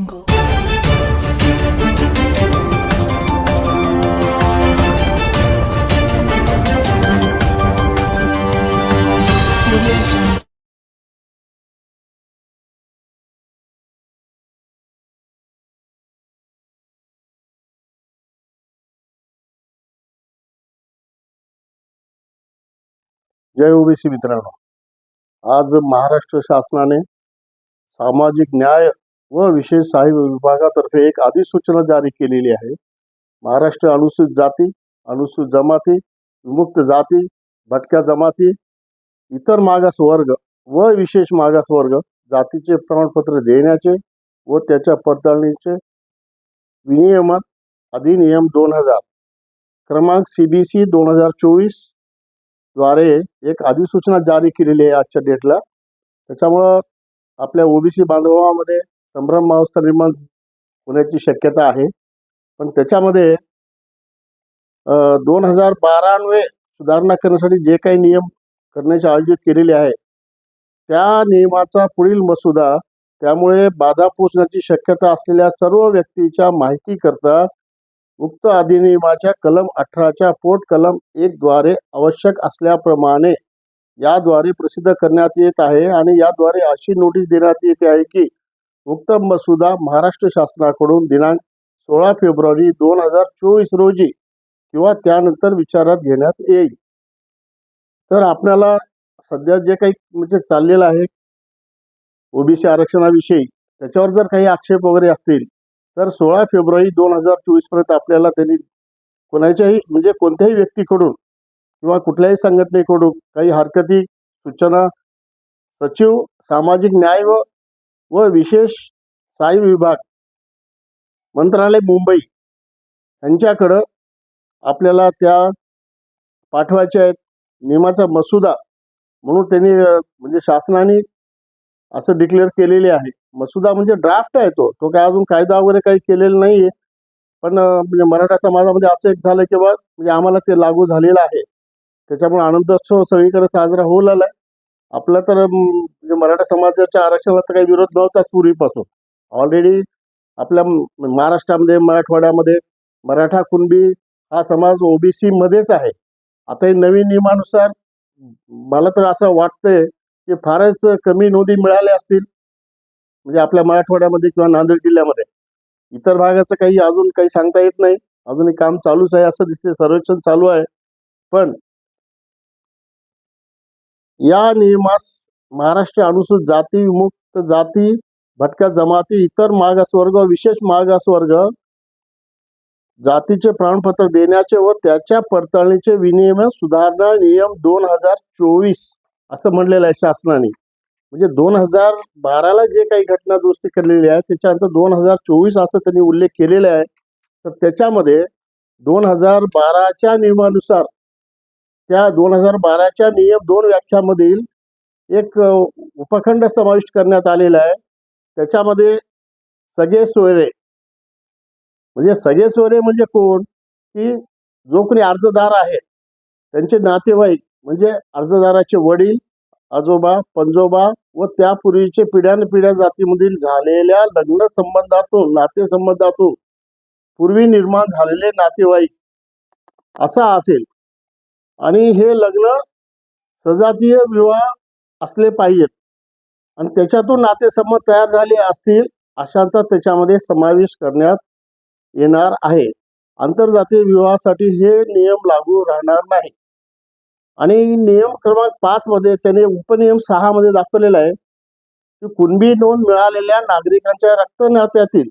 जय OBC मित्रांनो आज महाराष्ट्र शासनाने सामाजिक न्याय व विशेष सहाय्य विभागातर्फे एक अधिसूचना जारी केलेली आहे. महाराष्ट्र अनुसूचित जाती अनुसूचित जमाती विमुक्त जाती भटक्या जमाती इतर मागास वर्ग व विशेष मागास वर्ग जातीचे प्रमाणपत्र देण्याचे व त्याच्या पडताळणीचे विनियमन अधिनियम दोन हजार. क्रमांक सी बी सी दोन हजार चोवीसद्वारे एक अधिसूचना जारी केलेली आहे आजच्या डेटला. त्याच्यामुळं आपल्या ओबीसी बांधवामध्ये संभ्रम अवस्था निर्माण होण्याची शक्यता आहे. पण त्याच्यामध्ये दोन हजार बारान्वे सुधारणा करण्यासाठी जे काही नियम करण्याचे आयोजित केलेले आहे त्या नियमाचा पुढील मसुदा त्यामुळे बाधा पोचण्याची शक्यता असलेल्या सर्व व्यक्तीच्या माहितीकरता उक्त अधिनियमाच्या कलम अठराच्या पोट कलम एक द्वारे आवश्यक असल्याप्रमाणे याद्वारे प्रसिद्ध करण्यात येत आहे. आणि याद्वारे अशी नोटीस देण्यात येते आहे की उक्त मसुदा महाराष्ट्र शासनाकडून दिनांक सोळा फेब्रुवारी दोन हजार चोवीस रोजी किंवा त्यानंतर विचारात घेण्यात येईल. तर आपल्याला सध्या जे काही म्हणजे चाललेलं आहे ओबीसी आरक्षणाविषयी त्याच्यावर जर काही आक्षेप वगैरे असतील तर सोळा फेब्रुवारी दोन हजार चोवीसपर्यंत आपल्याला त्यांनी कोणाच्याही म्हणजे कोणत्याही व्यक्तीकडून किंवा कुठल्याही संघटनेकडून काही हरकती सूचना सचिव सामाजिक न्याय व व विशेष सहाय्य विभाग मंत्रालय मुंबई यांच्याकडं आपल्याला त्या पाठवायच्या आहेत. नियमाचा मसुदा म्हणून त्यांनी म्हणजे शासनाने असं डिक्लेअर केलेले आहे. मसुदा म्हणजे ड्राफ्ट आहे तो. तो काय अजून कायदा वगैरे काही केलेला नाहीये. पण म्हणजे मराठा समाजामध्ये असं एक झालं की बा म्हणजे आम्हाला ते लागू झालेलं आहे. त्याच्यामुळे आनंदोत्सव सगळीकडे साजरा होऊ लागलाय. आपला तर म्हणजे मराठा समाजाच्या आरक्षणाला तर काही विरोध नव्हताच पूर्वीपासून. ऑलरेडी आपल्या महाराष्ट्रामध्ये मराठवाड्यामध्ये मराठा कुणबी हा समाज ओबीसी मध्येच आहे. आता हे नवीन नियमानुसार मला तर असं वाटतंय की फारच कमी नोंदी मिळाल्या असतील म्हणजे आपल्या मराठवाड्यामध्ये किंवा नांदेड जिल्ह्यामध्ये. इतर भागाचं काही अजून काही सांगता येत नाही. अजूनही काम चालूच आहे असं दिसते सर्वेक्षण चालू आहे. पण या नियमास महाराष्ट्र अनुसूचित जाती विमुक्त जाती भटक्या जमाती इतर मागासवर्ग विशेष मागासवर्ग जातीचे प्रमाणपत्र देण्याचे व त्याच्या पडताळणीचे विनियम सुधारणा नियम दोन हजार चोवीस असं म्हणलेलं आहे शासनाने. म्हणजे दोन हजार बाराला जे काही घटना दुरुस्ती केलेली आहे त्याच्यानंतर दोन हजार चोवीस असं त्यांनी उल्लेख केलेला आहे. तर त्याच्यामध्ये दोन हजार बाराच्या नियमानुसार त्या दोन हजार बाराच्या नियम दोन व्याख्यामधील एक उपखंड समाविष्ट करण्यात आलेला आहे. त्याच्यामध्ये सगळे सोयरे म्हणजे सगळे सोयरे म्हणजे कोण? की जो कोणी अर्जदार आहे त्यांचे नातेवाईक म्हणजे अर्जदाराचे वडील आजोबा पंजोबा व त्यापूर्वीचे पिढ्यानपिढ्या जातीमधील झालेल्या लग्न संबंधातून नातेसंबंधातून पूर्वी निर्माण झालेले नातेवाईक असा असेल. आणि हे लग्न सजातीय विवाह असले पाहिजेत. आणि त्याच्यातून नातेसंबंध तयार झाले असतील अशांचा त्याच्यामध्ये समावेश करण्यात येणार आहे. आंतरजातीय विवाहासाठी हे नियम लागू राहणार नाही. आणि नियम क्रमांक पाच मध्ये त्याने उपनियम सहा मध्ये दाखवलेला आहे की कुणबी नोंद मिळालेल्या नागरिकांच्या रक्त नात्यातील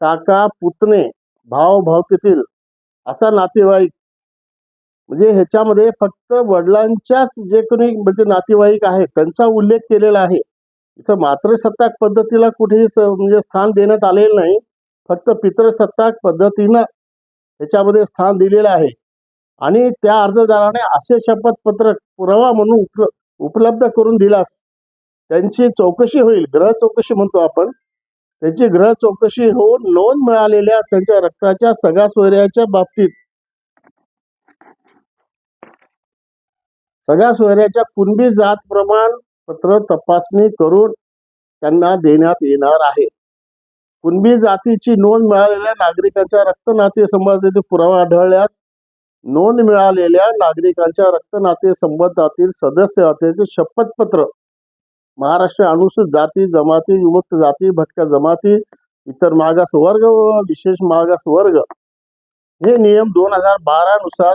काका पुतणे भाव भावकीतील असा नातेवाईक म्हणजे ह्याच्यामध्ये फक्त वडिलांच्याच जे कोणी म्हणजे नातेवाईक आहेत त्यांचा उल्लेख केलेला आहे. इथं मातृसत्ताक पद्धतीला कुठेही म्हणजे स्थान देण्यात आलेलं नाही. फक्त पितृसत्ताक पद्धतीनं ह्याच्यामध्ये स्थान दिलेलं आहे. आणि त्या अर्जदाराने असे शपथपत्र पुरावा म्हणून उप उपलब्ध करून दिलास त्यांची चौकशी होईल. ग्रह चौकशी म्हणतो आपण. त्यांची ग्रह चौकशी होऊन नोंद मिळालेल्या त्यांच्या रक्ताच्या सगळ्या सोयऱ्याच्या बाबतीत सगळ्या सोयऱ्याच्या कुणबी जात प्रमाणपत्र तपासणी करून त्यांना देण्यात येणार आहे. कुणबी जातीची नोंद मिळालेल्या नागरिकांच्या रक्त नाते संबंधातील पुरावा आढळल्यास नोंद मिळालेल्या नागरिकांच्या रक्त नाते संबंधातील सदस्यतेचे शपथपत्र महाराष्ट्र अनुसूचित जाती जमाती विमुक्त जाती भटक्या जमाती इतर मागास वर्ग व विशेष मागास वर्ग. हे नियम दोन हजार बारा नुसार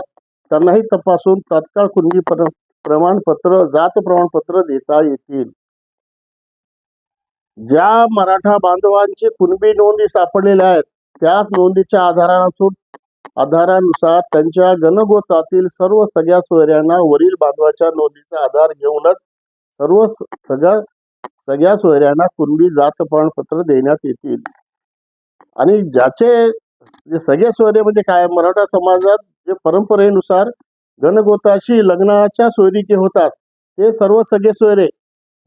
त्यांनाही तपासून तत्काळ कुणबी प्र- प्रमाणपत्र जात प्रमाणपत्र देता येतील. ज्या मराठा बांधवांचे कुणबी नोंदी सापडलेल्या आहेत त्याच नोंदीच्या आधारानुसार आधारानुसार त्यांच्या गणगोतातील सर्व सगळ्या सोयऱ्यांना वरील बांधवाच्या नोंदीचा आधार घेऊनच सर्व सगळ्या सगळ्या सोयऱ्यांना कुणबी जात प्रमाणपत्र देण्यात येतील. आणि ज्याचे जे सगळे सोयरे म्हणजे काय? मराठा समाजात जे परंपरेनुसार गणगोताशी लग्नाच्या सोयरिके होतात. ते सर्व सगळे सोयरे.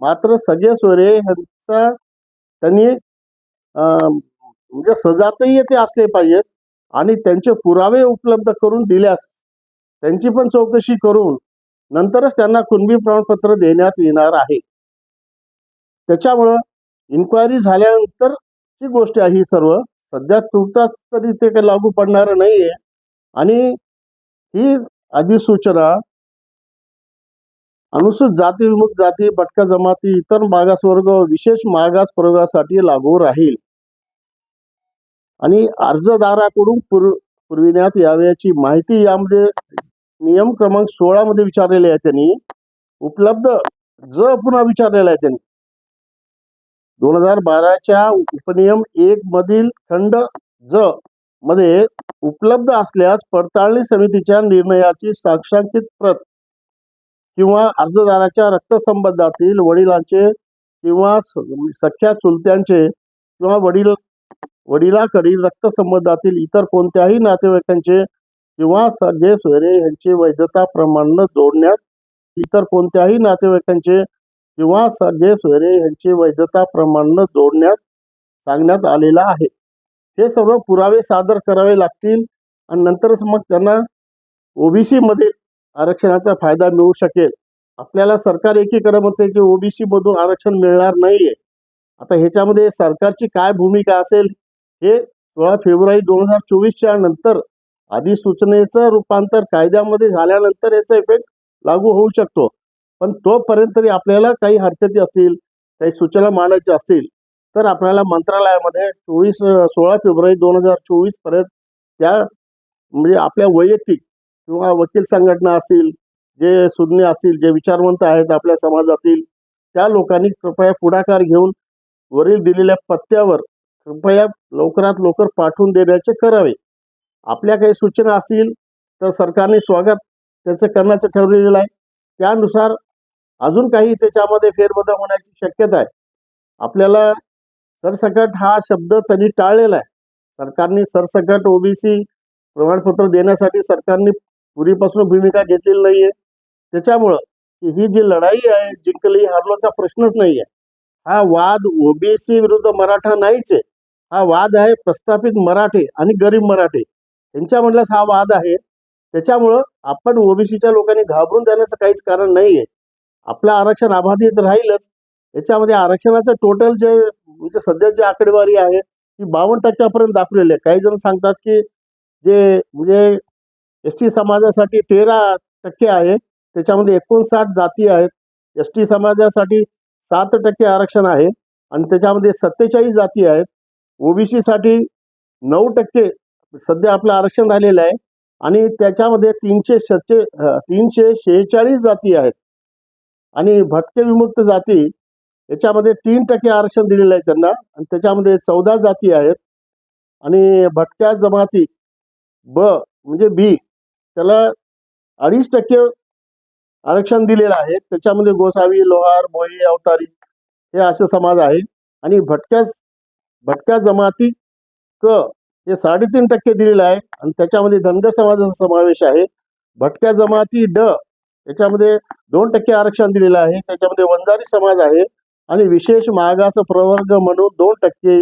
मात्र सगळे सोयरे ह्यांचा त्यांनी अं, म्हणजे सजातही ते असले पाहिजेत आणि त्यांचे पुरावे उपलब्ध करून दिल्यास त्यांची पण चौकशी करून नंतरच त्यांना कुणबी प्रमाणपत्र देण्यात येणार आहे. त्याच्यामुळं इन्क्वायरी झाल्यानंतर ही गोष्ट आहे ही सर्व सध्या तुर्तास तरी ते काही लागू पडणार नाहीये. आणि ही अधिसूचना अनुसूचित जाती विमुक्त जाती भटक्या जमाती इतर मागासवर्ग विशेष मागास प्रवर्गासाठी लागू राहील. आणि अर्जदाराकडून पुर पुरविण्यात याव्याची माहिती यामध्ये नियम क्रमांक सोळा मध्ये विचारलेले आहे त्यांनी. उपलब्ध ज पुन्हा विचारलेला आहे त्यांनी. दोन हजार बाराच्या उपनियम एक मधील खंड ज मध्ये उपलब्ध असल्यास पडताळणी समितीच्या निर्णयाची साक्षांकित प्रत किंवा अर्जदाराच्या रक्तसंबंधातील वडिलांचे किंवा सख्या चुलत्यांचे किंवा वडील वडिलाकडील रक्तसंबंधातील इतर कोणत्याही नातेवाईकांचे किंवा सगळे सोयरे यांचे वैधता प्रमाण जोडण्यात इतर कोणत्याही नातेवाईकांचे किंवा सगळे सोयरे यांचे वैधता प्रमाण जोडण्यात सांगण्यात आलेला आहे. हे सर्व पुरावे सादर करावे लागतील आणि नंतरच मग त्यांना ओबीसी मध्ये आरक्षणाचा फायदा मिळू शकेल. आपल्याला सरकार एकीकडे म्हणते की ओबीसी मधून आरक्षण मिळणार नाहीये. आता ह्याच्यामध्ये सरकारची काय भूमिका असेल हे सोळा फेब्रुवारी दोन हजार चोवीसच्या नंतर अधिसूचनेचं रूपांतर कायद्यामध्ये झाल्यानंतर याचा इफेक्ट लागू होऊ शकतो. पण तोपर्यंत तरी आपल्याला काही हरकती असतील काही सूचना मांडायच्या असतील तर आपल्याला मंत्रालयामध्ये चोवीस सोळा फेब्रुवारी दोन हजार चोवीसपर्यंत त्या म्हणजे आपल्या वैयक्तिक किंवा वकील संघटना असतील जे सुज्ञ असतील जे विचारवंत आहेत आपल्या समाजातील त्या लोकांनी कृपया पुढाकार घेऊन वरील दिलेल्या पत्त्यावर कृपया लवकरात लवकर पाठवून देण्याचे करावे. आपल्या काही सूचना असतील तर सरकारने स्वागत त्याचं करण्याचं ठरवलेलं आहे. त्यानुसार अजून काही त्याच्यामध्ये फेरबदल होण्याची शक्यता आहे. आपल्याला सरसकट हा शब्द त्यांनी टाळलेला आहे. सरकारने सरसकट ओबीसी प्रमाणपत्र देण्यासाठी सरकारने पूर्वीपासून भूमिका घेतलेली नाहीये. त्याच्यामुळं ही जी लढाई आहे जिंकली हारलोचा प्रश्नच नाही आहे हा वाद ओबीसी विरुद्ध मराठा नाहीच आहे. हा वाद आहे प्रस्थापित मराठे आणि गरीब मराठे. म्हटल्यास हा वाद आहे. त्याच्यामुळं आपण ओबीसीच्या लोकांनी घाबरून जाण्याचं काहीच कारण नाहीये. आपलं आरक्षण अबाधित राहीलच. याच्यामध्ये आरक्षणाचं टोटल जे म्हणजे सध्याची आकडेवारी आहे ती बावन्न टक्क्यापर्यंत दाखवलेली आहे. काही जण सांगतात की जे म्हणजे एस टी समाजासाठी तेरा टक्के आहे त्याच्यामध्ये एकोणसाठ जाती आहेत. एस टी समाजासाठी सात टक्के आरक्षण आहे आणि त्याच्यामध्ये सत्तेचाळीस जाती आहेत. ओबीसीसाठी नऊ टक्के सध्या आपलं आरक्षण राहिलेलं आहे आणि त्याच्यामध्ये तीनशे सच्चे तीनशे शेहेचाळीस जाती आहेत. आणि भटके विमुक्त जाती याच्यामध्ये तीन टक्के आरक्षण दिलेलं आहे त्यांना. आणि त्याच्यामध्ये चौदा जाती आहेत. आणि भटक्या जमाती ब म्हणजे बी त्याला अडीच टक्के आरक्षण दिलेलं आहे. त्याच्यामध्ये गोसावी लोहार मोई अवतारी हे असे समाज आहे आणि भटक्या भटक्या जमाती क हे साडेतीन टक्के दिलेलं आहे. आणि त्याच्यामध्ये धनगर समाजाचा समावेश आहे. भटक्या जमाती ड याच्यामध्ये दोन टक्के आरक्षण दिलेलं आहे. त्याच्यामध्ये वंजारी समाज आहे. आणि विशेष मागास प्रवर्ग म्हणून दोन टक्के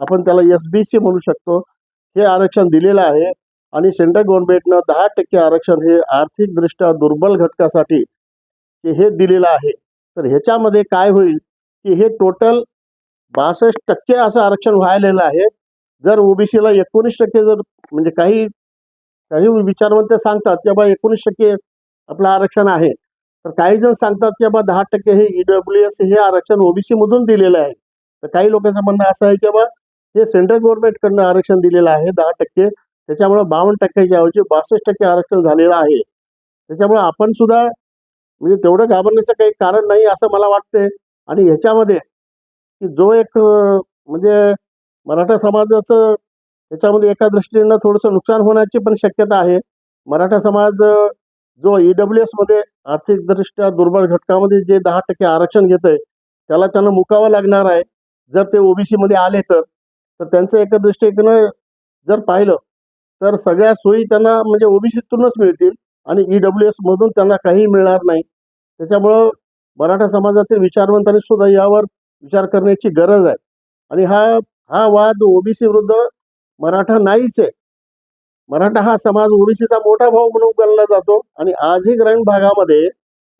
आपण त्याला एस बी सी म्हणू शकतो. हे आरक्षण दिलेलं आहे आणि सेंट्रल गव्हर्नमेंटनं दहा टक्के आरक्षण हे आर्थिकदृष्ट्या दुर्बल घटकासाठी हे दिलेलं आहे. तर ह्याच्यामध्ये काय होईल की हे टोटल बासष्ट टक्के असं आरक्षण व्हायलेलं आहे. जर ओबीसीला एकोणीस टक्के जर म्हणजे काही काही विचारवंत सांगतात की बाबा एकोणीस टक्के आपलं आरक्षण आहे. तर काही जण सांगतात की बाबा दहा टक्के हे ईडब्ल्यू एस हे आरक्षण ओबीसी मधून दिलेलं आहे. तर काही लोकांचं म्हणणं असं आहे की बाबा हे सेंट्रल गव्हर्नमेंटकडनं आरक्षण दिलेलं आहे दहा टक्के. त्याच्यामुळे बावन्न टक्क्याच्या ऐवजी बासष्ट टक्के आरक्षण झालेलं आहे. त्याच्यामुळे आपण सुद्धा म्हणजे तेवढं घाबरण्याचं काही कारण नाही असं मला वाटतंय. आणि ह्याच्यामध्ये की जो एक म्हणजे मराठा समाजाचं याच्यामध्ये एका दृष्टीनं थोडंसं नुकसान होण्याची पण शक्यता आहे. मराठा समाज जो ईडब्ल्यू एसमध्ये आर्थिकदृष्ट्या दुर्बल घटकामध्ये जे दहा टक्के आरक्षण घेत आहे त्याला त्यांना मुकावं लागणार आहे. जर ते ओबीसी मध्ये आले तर तर त्यांचं एका दृष्टिकोन जर पाहिलं तर सगळ्या सोयी त्यांना म्हणजे ओबीसीतूनच मिळतील आणि ईडब्ल्यू एस मधून त्यांना काही मिळणार नाही. त्याच्यामुळं मराठा समाजातील विचारवंतांनी सुद्धा यावर विचार करण्याची गरज आहे. आणि हा हा वाद ओबीसी विरुद्ध मराठा नाहीच आहे. मराठा हा समाज ओबीसीचा मोठा भाऊ म्हणून गणला जातो आणि आजही ग्रामीण भागामध्ये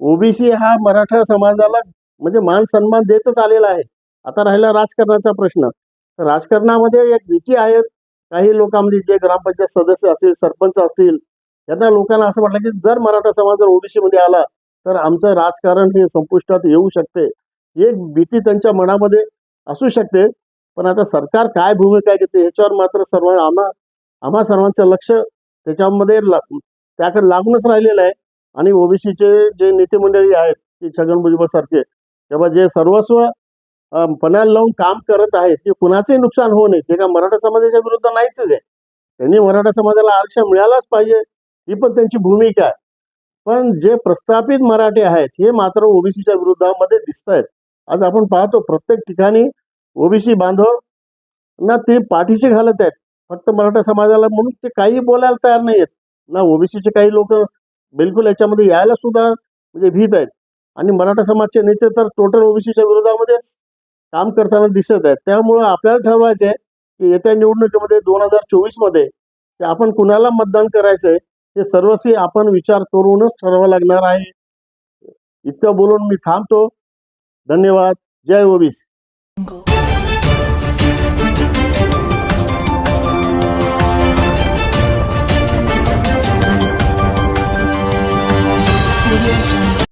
ओबीसी हा मराठा समाजाला म्हणजे मान सन्मान देतच आलेला आहे. आता राहिला राजकारणाचा प्रश्न. तर राजकारणामध्ये एक भीती आहे. काही लोकांमध्ये जे ग्रामपंचायत सदस्य असतील सरपंच असतील त्यांना लोकांना असं वाटलं की जर मराठा समाज जर ओबीसी मध्ये आला तर आमचं राजकारण हे संपुष्टात येऊ शकते. एक भीती त्यांच्या मनामध्ये असू शकते. पण आता सरकार काय भूमिका घेते ह्याच्यावर मात्र सर्व आम्हा आम्हा सर्वांचं लक्ष त्याच्यामध्ये ला- त्याकडे लागूनच राहिलेलं आहे. आणि ओबीसीचे जे नेते मंडळी आहेत की छगन भुजबळ सारखे तेव्हा जे सर्वस्व पणाला लावून काम करत आहेत ते कुणाचंही नुकसान होऊ नये. ते का मराठा समाजाच्या विरुद्ध नाहीच आहे. त्यांनी मराठा समाजाला आरक्षण मिळालाच पाहिजे. ही पण त्यांची भूमिका आहे. पण जे प्रस्थापित मराठी आहेत हे मात्र ओबीसीच्या विरुद्धामध्ये दिसत आहेत. आज आपण पाहतो प्रत्येक ठिकाणी ओबीसी बांधव ना ते पाठीशी घालत आहेत. फक्त मराठा समाजाला म्हणून ते काही बोलायला तयार नाही आहेत ना ओबीसीचे काही लोक बिलकुल याच्यामध्ये यायला सुद्धा म्हणजे भीत आहेत. आणि मराठा समाजचे नेते तर टोटल ओबीसीच्या विरोधामध्येच काम करताना दिसत आहेत. त्यामुळं आपल्याला ठरवायचं आहे की येत्या निवडणुकीमध्ये दोन हजार चोवीसमध्ये आपण कुणाला मतदान करायचंय हे सर्वस्वी आपण विचार करूनच ठरवावं लागणार आहे. इतकं बोलून मी थांबतो. धन्यवाद. जय ओबीसी. Mình